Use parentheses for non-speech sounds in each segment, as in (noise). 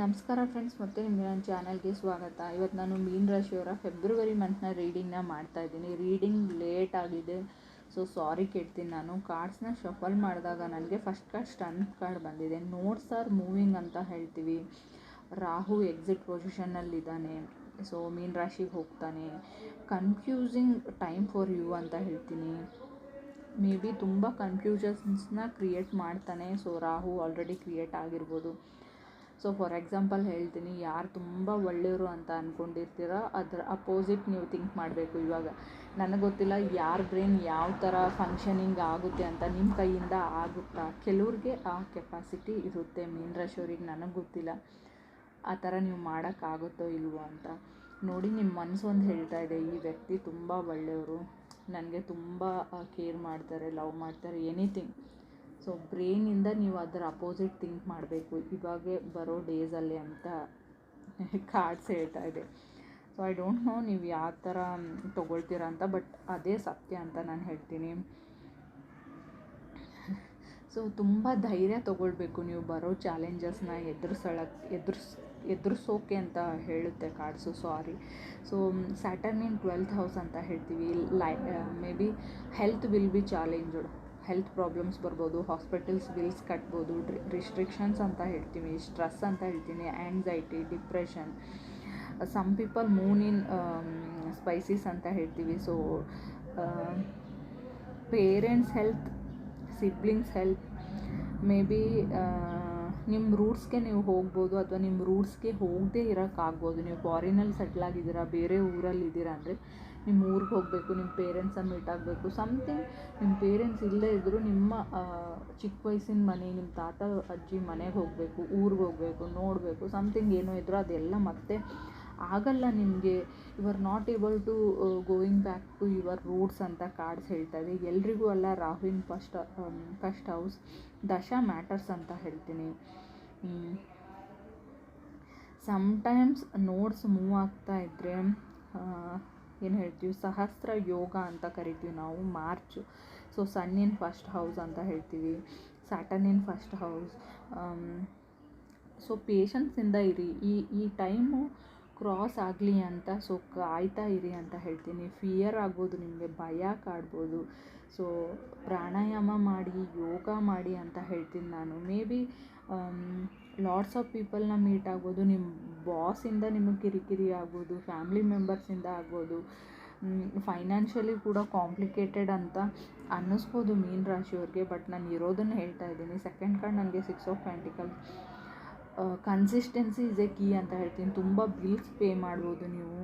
ನಮಸ್ಕಾರ ಫ್ರೆಂಡ್ಸ್ ಮತ್ತೆ ನಿಮಗೆ ನನ್ನ ಚಾನಲ್ಗೆ ಸ್ವಾಗತ. ಇವತ್ತು ನಾನು ಮೀನ್ ರಾಶಿಯವರ ಫೆಬ್ರವರಿ ಮಂತ್ನ ರೀಡಿಂಗ್ನ ಮಾಡ್ತಾ ಇದ್ದೀನಿ. ರೀಡಿಂಗ್ ಲೇಟ್ ಆಗಿದೆ ಸೊ ಸಾರಿ ಕೇಳ್ತೀನಿ ನಾನು. ಕಾರ್ಡ್ಸ್ನ ಶಫಲ್ ಮಾಡಿದಾಗ ನನಗೆ ಫಸ್ಟ್ ಕಾರ್ಡ್ ಸ್ಟನ್ ಕಾರ್ಡ್ ಬಂದಿದೆ. ನೋಟ್ಸ್ ಆರ್ ಮೂವಿಂಗ್ ಅಂತ ಹೇಳ್ತೀವಿ. ರಾಹು ಎಕ್ಸಿಟ್ ಪೊಸಿಷನ್ನಲ್ಲಿದ್ದಾನೆ ಸೊ ಮೀನ್ ರಾಶಿಗೆ ಹೋಗ್ತಾನೆ. ಕನ್ಫ್ಯೂಸಿಂಗ್ ಟೈಮ್ ಫಾರ್ ಯು ಅಂತ ಹೇಳ್ತೀನಿ. ಮೇ ಬಿ ತುಂಬ ಕನ್ಫ್ಯೂಷನ್ಸ್ನ ಕ್ರಿಯೇಟ್ ಮಾಡ್ತಾನೆ ಸೊ ರಾಹು ಆಲ್ರೆಡಿ ಕ್ರಿಯೇಟ್ ಆಗಿರ್ಬೋದು. ಸೊ ಫಾರ್ ಎಕ್ಸಾಂಪಲ್ ಹೇಳ್ತೀನಿ ಯಾರು ತುಂಬ ಒಳ್ಳೆಯವರು ಅಂತ ಅಂದ್ಕೊಂಡಿರ್ತೀರೋ ಅದರ ಅಪೋಸಿಟ್ ನೀವು ಥಿಂಕ್ ಮಾಡಬೇಕು ಇವಾಗ ನನಗೆ ಗೊತ್ತಿಲ್ಲ ಯಾರ ಬ್ರೈನ್ ಯಾವ ಥರ ಫಂಕ್ಷನಿಂಗ್ ಆಗುತ್ತೆ ಅಂತ ನಿಮ್ಮ ಕೈಯಿಂದ ಆಗುತ್ತಾ ಕೆಲವ್ರಿಗೆ ಆ ಕೆಪಾಸಿಟಿ ಇರುತ್ತೆ ಮೀನ್ ರಾಶಿಯವ್ರಿಗೆ ನನಗೆ ಗೊತ್ತಿಲ್ಲ ಆ ಥರ ನೀವು ಮಾಡೋಕ್ಕಾಗುತ್ತೋ ಇಲ್ವೋ ಅಂತ ನೋಡಿ ನಿಮ್ಮ ಮನಸ್ಸು ಒಂದು ಹೇಳ್ತಾ ಇದೆ ಈ ವ್ಯಕ್ತಿ ತುಂಬ ಒಳ್ಳೆಯವರು ನನಗೆ ತುಂಬ ಕೇರ್ ಮಾಡ್ತಾರೆ ಲವ್ ಮಾಡ್ತಾರೆ ಎನಿಥಿಂಗ್ ಸೊ ಬ್ರೈನಿಂದ ನೀವು ಅದರ ಅಪೋಸಿಟ್ ಥಿಂಕ್ ಮಾಡಬೇಕು. ಇವಾಗ ಬರೋ ಡೇಸಲ್ಲಿ ಅಂತ (laughs) ಕಾರ್ಡ್ಸ್ ಹೇಳ್ತಾ ಇದೆ. ಸೊ ಐ ಡೋಂಟ್ ನೋ ನೀವು ಯಾವ ಥರ ತೊಗೊಳ್ತೀರಾ ಅಂತ ಬಟ್ ಅದೇ ಸತ್ಯ ಅಂತ ನಾನು ಹೇಳ್ತೀನಿ. ಸೊ ತುಂಬ ಧೈರ್ಯ ತೊಗೊಳ್ಬೇಕು. ನೀವು ಬರೋ ಚಾಲೆಂಜಸ್ನ ಎದುರಿಸಳಕ್ಕೆ ಎದುರಿಸ್, ಎದುರಿಸೋಕೆ ಅಂತ ಹೇಳುತ್ತೆ cards sorry so Saturn in twelfth house ಅಂತ ಹೇಳ್ತೀವಿ. ಲೈ may be health will be challenged health problems ಬರ್ಬೋದು ಹಾಸ್ಪಿಟಲ್ಸ್ ಬಿಲ್ಸ್ ಕಟ್ಬೋದು ರಿಸ್ಟ್ರಿಕ್ಷನ್ಸ್ ಅಂತ ಹೇಳ್ತೀವಿ ಸ್ಟ್ರೆಸ್ ಅಂತ ಹೇಳ್ತೀನಿ anxiety depression some people moon in Pisces ಅಂತ ಹೇಳ್ತೀವಿ. So parents health siblings health may be ನಿಮ್ಮ ರೂಟ್ಸ್ಗೆ ನೀವು ಹೋಗ್ಬೋದು ಅಥವಾ ನಿಮ್ಮ ರೂಟ್ಸ್ಗೆ ಹೋಗದೇ ಇರೋಕ್ಕಾಗ್ಬೋದು. ನೀವು ಫಾರಿನಲ್ಲಿ ಸೆಟ್ಲ್ ಆಗಿದ್ದೀರಾ, ಬೇರೆ ಊರಲ್ಲಿ ಇದ್ದೀರಾ ಅಂದರೆ ನಿಮ್ಮ ಊರಿಗೆ ಹೋಗಬೇಕು, ನಿಮ್ಮ ಪೇರೆಂಟ್ಸನ್ನು ಮೀಟ್ ಆಗಬೇಕು ಸಮ್ಥಿಂಗ್ ನಿಮ್ಮ ಪೇರೆಂಟ್ಸ್ ಇಲ್ಲದೇ ಇದ್ದರೂ ನಿಮ್ಮ ಚಿಕ್ಕ ವಯಸ್ಸಿನ ಮನೆ, ನಿಮ್ಮ ತಾತ, ಅಜ್ಜಿ ಮನೆಗೆ ಹೋಗಬೇಕು, ಊರಿಗೆ ಹೋಗಬೇಕು, ನೋಡಬೇಕು ಸಮ್ಥಿಂಗ್ ಏನೋ ಇದ್ದರೂ ಅದೆಲ್ಲ ಮತ್ತೆ ಆಗಲ್ಲ ನಿಮಗೆ. You are not able to going back to your roots ಅಂತ ಕಾರ್ಡ್ಸ್ ಹೇಳ್ತಾ ಇದೆ. ಎಲ್ರಿಗೂ ಅಲ್ಲ ರಾಹುಲ್ ಫಸ್ಟ್ ಫಸ್ಟ್ ಹೌಸ್ ದಶ ಮ್ಯಾಟರ್ಸ್ ಅಂತ ಹೇಳ್ತೀನಿ. ಸಮ್ಟೈಮ್ಸ್ ನೋಟ್ಸ್ ಮೂವ್ ಆಗ್ತಾ ಇದ್ದರೆ ಏನು ಹೇಳ್ತೀವಿ, ಸಹಸ್ರ ಯೋಗ ಅಂತ ಕರಿತೀವಿ ನಾವು, March. So, sun in first house ಅಂತ ಹೇಳ್ತೀವಿ Saturn in first house. So ಪೇಷನ್ಸಿಂದ ಇರಿ. ಈ ಈ ಟೈಮು ಕ್ರಾಸ್ ಆಗಲಿ ಅಂತ, ಸೊ, ಕಾಯ್ತಾ ಇರಿ ಅಂತ ಹೇಳ್ತೀನಿ. ಫಿಯರ್ ಆಗ್ಬೋದು ನಿಮಗೆ, ಭಯ ಕಾಡ್ಬೋದು. ಸೊ, ಪ್ರಾಣಾಯಾಮ ಮಾಡಿ, ಯೋಗ ಮಾಡಿ ಅಂತ ಹೇಳ್ತೀನಿ ನಾನು. ಮೇ ಬಿ ಲಾಟ್ಸ್ ಆಫ್ ಪೀಪಲ್ನ ಮೀಟ್ ಆಗ್ಬೋದು. ನಿಮ್ಮ ಬಾಸಿಂದ ನಿಮಗೆ ಕಿರಿಕಿರಿ ಆಗ್ಬೋದು ಫ್ಯಾಮ್ಲಿ ಮೆಂಬರ್ಸಿಂದ ಆಗ್ಬೋದು. ಫೈನಾನ್ಷಿಯಲಿ ಕೂಡ ಕಾಂಪ್ಲಿಕೇಟೆಡ್ ಅಂತ ಅನ್ನಿಸ್ಬೋದು ಮೀನ್ ರಾಶಿಯವ್ರಿಗೆ ಬಟ್ ನಾನು ಇರೋದನ್ನು ಹೇಳ್ತಾ ಇದ್ದೀನಿ. ಸೆಕೆಂಡ್ ಕಾರ್ಡ್ ನನಗೆ six of pentacle consistency is a key ಅಂತ ಹೇಳ್ತೀನಿ. ತುಂಬ ಬಿಲ್ಸ್ ಪೇ ಮಾಡ್ಬೋದು ನೀವು.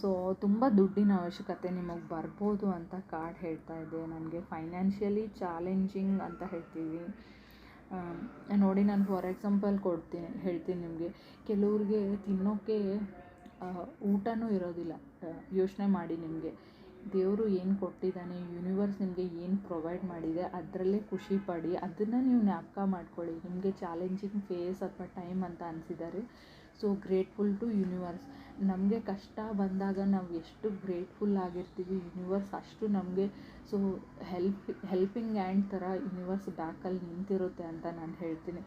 ಸೊ ತುಂಬ ದುಡ್ಡಿನ ಅವಶ್ಯಕತೆ ನಿಮಗೆ ಬರ್ಬೋದು ಅಂತ ಕಾರ್ಡ್ ಹೇಳ್ತಾ ಇದೆ. ನನಗೆ ಫೈನಾನ್ಷಿಯಲಿ ಚಾಲೆಂಜಿಂಗ್ ಅಂತ ಹೇಳ್ತೀವಿ. ನೋಡಿ ನಾನು ಫಾರ್ ಎಕ್ಸಾಂಪಲ್ ಕೊಡ್ತೀನಿ, ಹೇಳ್ತೀನಿ ನಿಮಗೆ. ಕೆಲವ್ರಿಗೆ ತಿನ್ನೋಕ್ಕೆ ಊಟನೂ ಇರೋದಿಲ್ಲ. ಯೋಚನೆ ಮಾಡಿ ನಿಮಗೆ. ದೇವರು ಏನು ಕೊಟ್ಟಿದ್ದಾನೆ ಯೂನಿವರ್ಸ್ ನಿಮಗೆ ಏನು ಪ್ರೊವೈಡ್ ಮಾಡಿದೆ, ಅದರಲ್ಲೇ ಖುಷಿ ಪಡಿ, ಅದನ್ನು ನೀವು ಜ್ಞಾಪಕ ಮಾಡ್ಕೊಳ್ಳಿ. ನಿಮಗೆ ಚಾಲೆಂಜಿಂಗ್ ಫೇಸ್ ಅಥವಾ ಟೈಮ್ ಅಂತ ಅನಿಸಿದ್ದಾರೆ ಸೊ ಗ್ರೇಟ್ಫುಲ್ ಟು ಯೂನಿವರ್ಸ್ ನಮಗೆ ಕಷ್ಟ ಬಂದಾಗ ನಾವು ಎಷ್ಟು ಗ್ರೇಟ್ಫುಲ್ ಆಗಿರ್ತೀವಿ ಯೂನಿವರ್ಸ್ ಅಷ್ಟು ನಮಗೆ ಸೊ ಹೆಲ್ಪ್ ಹೆಲ್ಪಿಂಗ್ ಆ್ಯಂಡ್ ಥರ ಯೂನಿವರ್ಸ್ ಬ್ಯಾಕಲ್ಲಿ ನಿಂತಿರುತ್ತೆ ಅಂತ ನಾನು ಹೇಳ್ತೀನಿ.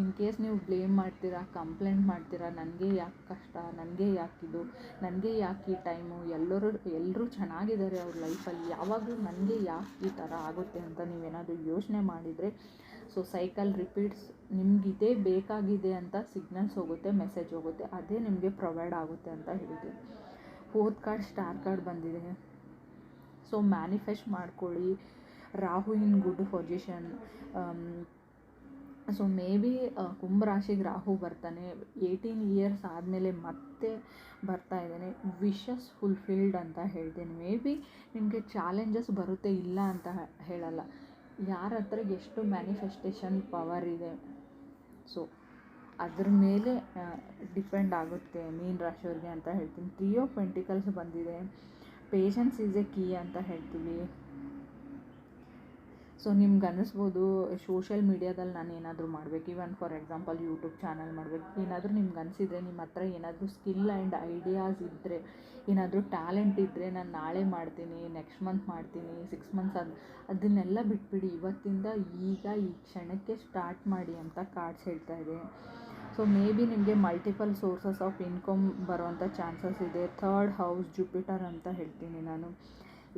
ಇನ್ ಕೇಸ್ ನೀವು ಬ್ಲೇಮ್ ಮಾಡ್ತೀರಾ ಕಂಪ್ಲೇಂಟ್ ಮಾಡ್ತೀರಾ, ನನಗೆ ಯಾಕೆ ಕಷ್ಟ, ನನಗೆ ಯಾಕಿದು ನನಗೆ ಯಾಕೆ ಈ ಟೈಮು ಎಲ್ಲರೂ ಎಲ್ಲರೂ ಚೆನ್ನಾಗಿದ್ದಾರೆ ಅವ್ರ ಲೈಫಲ್ಲಿ ಯಾವಾಗಲೂ ನನಗೆ ಯಾಕೆ ಈ ಥರ ಆಗುತ್ತೆ ಅಂತ ನೀವೇನಾದರೂ ಯೋಚನೆ ಮಾಡಿದರೆ ಸೊ ಸೈಕಲ್ ರಿಪೀಟ್ಸ್ ನಿಮಗಿದೆ, ಬೇಕಾಗಿದೆ ಅಂತ ಸಿಗ್ನಲ್ಸ್ ಹೋಗುತ್ತೆ ಮೆಸೇಜ್ ಹೋಗುತ್ತೆ. ಅದೇ ನಿಮಗೆ ಪ್ರೊವೈಡ್ ಆಗುತ್ತೆ ಅಂತ ಹೇಳ್ತೀನಿ ಫೋರ್ತ್ ಕಾರ್ಡ್ ಸ್ಟಾರ್ ಕಾರ್ಡ್ ಬಂದಿದೆ. ಸೊ ಮ್ಯಾನಿಫೆಸ್ಟ್ ಮಾಡ್ಕೊಳ್ಳಿ. Rahu in good position so may be ಕುಂಭರಾಶಿಗೆ Rahu ಬರ್ತಾನೆ. ಏಯ್ಟೀನ್ ಇಯರ್ಸ್ ಆದಮೇಲೆ ಮತ್ತೆ ಬರ್ತಾ ಇದ್ದಾನೆ. ವಿಶಸ್ ಫುಲ್ಫಿಲ್ಡ್ ಅಂತ ಹೇಳ್ತೀನಿ ಮೇ ಬಿ ನಿಮಗೆ ಚಾಲೆಂಜಸ್ ಬರುತ್ತೆ ಇಲ್ಲ ಅಂತ ಹೇಳಲ್ಲ. ಯಾರ ಹತ್ರ ಎಷ್ಟು ಮ್ಯಾನಿಫೆಸ್ಟೇಷನ್ ಪವರ್ ಇದೆ. ಸೊ ಅದ್ರ ಮೇಲೆ ಡಿಪೆಂಡ್ ಆಗುತ್ತೆ ಮೀನ್ ರಾಶಿಯವ್ರಿಗೆ ಅಂತ ಹೇಳ್ತೀನಿ. ತ್ರೀ ಆಫ್ ಪೆಂಟಿಕಲ್ಸ್ ಬಂದಿದೆ. ಪೇಷನ್ಸ್ ಈಸ್ ಎ ಕೀ ಅಂತ ಹೇಳ್ತೀವಿ. ಸೊ ನಿಮ್ಗೆ ಅನ್ನಿಸ್ಬೋದು ಸೋಷಿಯಲ್ ಮೀಡ್ಯಾದಲ್ಲಿ ನಾನು ಏನಾದರೂ ಮಾಡಬೇಕು even for example YouTube channel ಮಾಡಬೇಕು, ಏನಾದರೂ ನಿಮ್ಗೆ ಅನಿಸಿದ್ರೆ ನಿಮ್ಮ ಹತ್ರ ಏನಾದರೂ ಸ್ಕಿಲ್ ಆ್ಯಂಡ್ ಐಡಿಯಾಸ್ ಇದ್ದರೆ ಏನಾದರೂ ಟ್ಯಾಲೆಂಟ್ ಇದ್ದರೆ ನಾನು ನಾಳೆ ಮಾಡ್ತೀನಿ ನೆಕ್ಸ್ಟ್ ಮಂತ್ ಮಾಡ್ತೀನಿ ಸಿಕ್ಸ್ ಮಂತ್ಸ್ ಅದು ಅದನ್ನೆಲ್ಲ ಬಿಟ್ಬಿಡಿ, ಇವತ್ತಿಂದ ಈಗ ಈ ಕ್ಷಣಕ್ಕೆ ಸ್ಟಾರ್ಟ್ ಮಾಡಿ ಅಂತ ಕಾರ್ಡ್ಸ್ ಹೇಳ್ತಾ ಇದೆ ಸೊ ಮೇ ಬಿ ನಿಮಗೆ ಮಲ್ಟಿಪಲ್ ಸೋರ್ಸಸ್ ಆಫ್ ಇನ್ಕಮ್ ಬರೋವಂಥ ಚಾನ್ಸಸ್ ಇದೆ ಥರ್ಡ್ ಹೌಸ್ ಜುಪಿಟರ್ ಅಂತ ಹೇಳ್ತೀನಿ ನಾನು.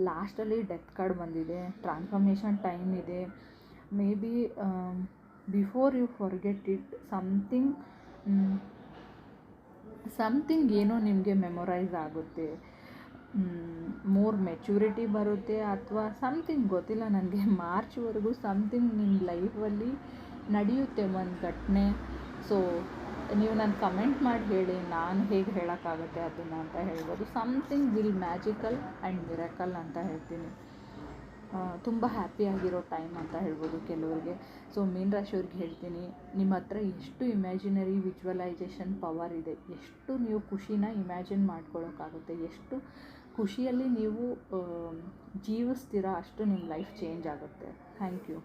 ಲಾಸ್ಟಲ್ಲಿ ಡೆತ್ ಕಾರ್ಡ್ ಬಂದಿದೆ. ಟ್ರಾನ್ಸ್ಫಾರ್ಮೇಷನ್ ಟೈಮ್ ಇದೆ. May be before you forget it, something something ಏನೋ ನಿಮಗೆ ಮೆಮೊರೈಸ್ ಆಗುತ್ತೆ. ಮೋರ್ ಮೆಚುರಿಟಿ ಬರುತ್ತೆ ಅಥವಾ ಸಮಥಿಂಗ್ ಗೊತ್ತಿಲ್ಲ ನನಗೆ. (laughs) ಮಾರ್ಚ್ವರೆಗೂ ಸಮಥಿಂಗ್ ನಿಮ್ಮ ಲೈಫಲ್ಲಿ ನಡೆಯುತ್ತೆ ಒಂದು ಘಟನೆ. ಸೊ ನೀವು ನಾನು ಕಮೆಂಟ್ ಮಾಡಿ ಹೇಳಿ, ನಾನು ಹೇಗೆ ಹೇಳೋಕ್ಕಾಗುತ್ತೆ ಅದನ್ನು ಅಂತ ಹೇಳ್ಬೋದು. Something will magical and miracle ಅಂತ ಹೇಳ್ತೀನಿ. ತುಂಬ ಹ್ಯಾಪಿಯಾಗಿರೋ ಟೈಮ್ ಅಂತ ಹೇಳ್ಬೋದು ಕೆಲವರಿಗೆ. ಸೊ ಮೀನ್ ರಾಶಿಯವ್ರಿಗೆ ಹೇಳ್ತೀನಿ, ನಿಮ್ಮ ಹತ್ರ ಎಷ್ಟು ಇಮ್ಯಾಜಿನರಿ ವಿಜುವಲೈಸೇಷನ್ ಪವರ್ ಇದೆ, ಎಷ್ಟು ನೀವು ಖುಷಿನ ಇಮ್ಯಾಜಿನ್ ಮಾಡ್ಕೊಳ್ಳೋಕ್ಕಾಗುತ್ತೆ ಎಷ್ಟು ಖುಷಿಯಲ್ಲಿ ನೀವು ಜೀವಿಸ್ತೀರಾ ಅಷ್ಟು ನಿಮ್ಮ ಲೈಫ್ ಚೇಂಜ್ ಆಗುತ್ತೆ. Thank you